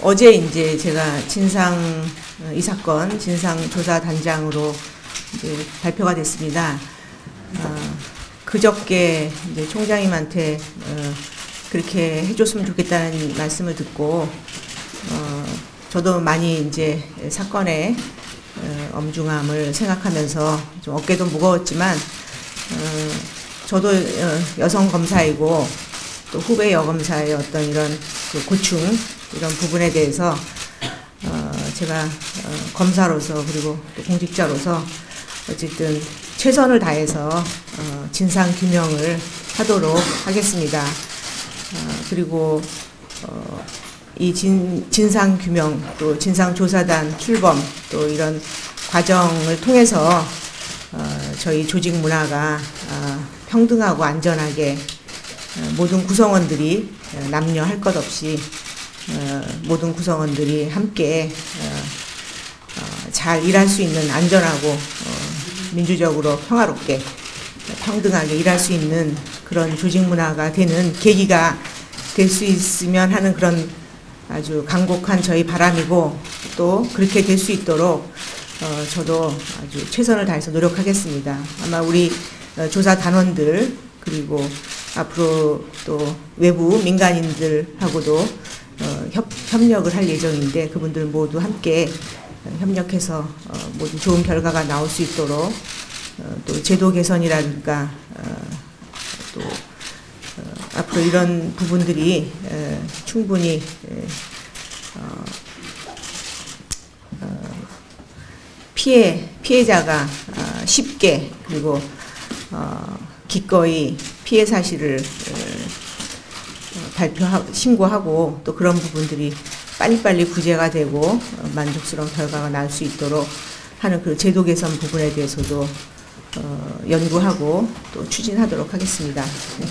어제 이제 제가 진상 어, 이 사건 진상 조사 단장으로 이제 발표가 됐습니다. 어, 그저께 이제 총장님한테 어, 그렇게 해줬으면 좋겠다는 말씀을 듣고 어, 저도 많이 이제 사건의 어, 엄중함을 생각하면서 좀 어깨도 무거웠지만 어, 저도 어, 여성 검사이고 또 후배 여검사의 어떤 이런 그 고충 이런 부분에 대해서 어, 제가 어, 검사로서 그리고 또 공직자로서 어쨌든 최선을 다해서 어, 진상 규명을 하도록 하겠습니다. 어, 그리고 어, 이 진, 진상 규명 또 진상 조사단 출범 또 이런 과정을 통해서 어, 저희 조직 문화가 어, 평등하고 안전하게 어, 모든 구성원들이 어, 남녀 할 것 없이 어, 모든 구성원들이 함께 어, 어, 잘 일할 수 있는 안전하고 어, 민주적으로 평화롭게 평등하게 일할 수 있는 그런 조직 문화가 되는 계기가 될 수 있으면 하는 그런 아주 간곡한 저희 바람이고 또 그렇게 될 수 있도록 어, 저도 아주 최선을 다해서 노력하겠습니다. 아마 우리 어, 조사 단원들 그리고 앞으로 또 외부 민간인들하고도 어, 협, 협력을 할 예정인데 그분들 모두 함께 어, 협력해서 어, 모두 좋은 결과가 나올 수 있도록 어, 또 제도 개선이라든가 어, 또 어, 앞으로 이런 부분들이 에, 충분히 피해 피해자가 어, 쉽게 그리고 어, 기꺼이 피해 사실을 어, 발표하고 신고하고 또 그런 부분들이 빨리빨리 구제가 되고 어, 만족스러운 결과가 날 수 있도록 하는 그 제도 개선 부분에 대해서도 어, 연구하고 또 추진하도록 하겠습니다. 네.